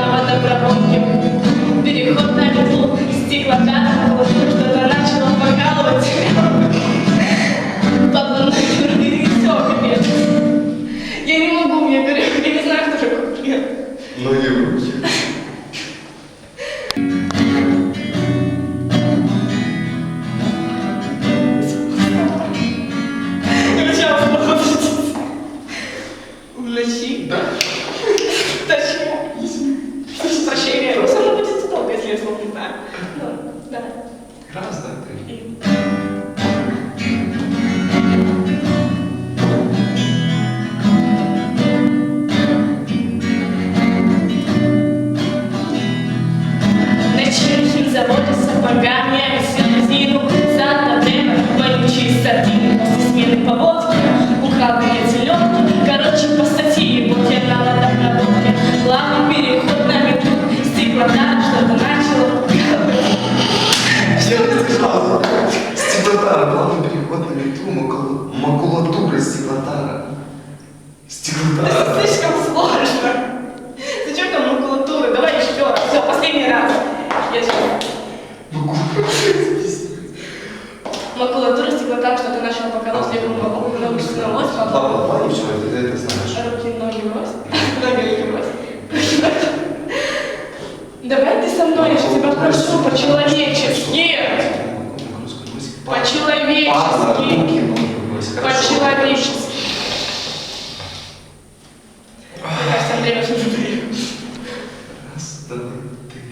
водопроводке Переход на метлу, стеклота Что-то начало покалывать. Ладно, и все, Я не могу, я не знаю, что такое капец Ну и руки. Я слов не знаю. Ну, да. Раз, два, три. И- сапогами Начало Я сказал. Стеклотара. Главный переход на макулу- Макулатура стеклотара. Стеклотара. Это слишком сложно Зачем там макулатура? Давай еще раз, все, последний раз Я сейчас Макулатура, стеклотар что-то начало показывать Я говорю, научный лось, Ладно, ладно, все, ты это знаешь. Руки, ноги брось. Ноги. Давай ты со мной, я тебя прошу, по-человечески. По-человечески. По-человечески. Раз, два, три.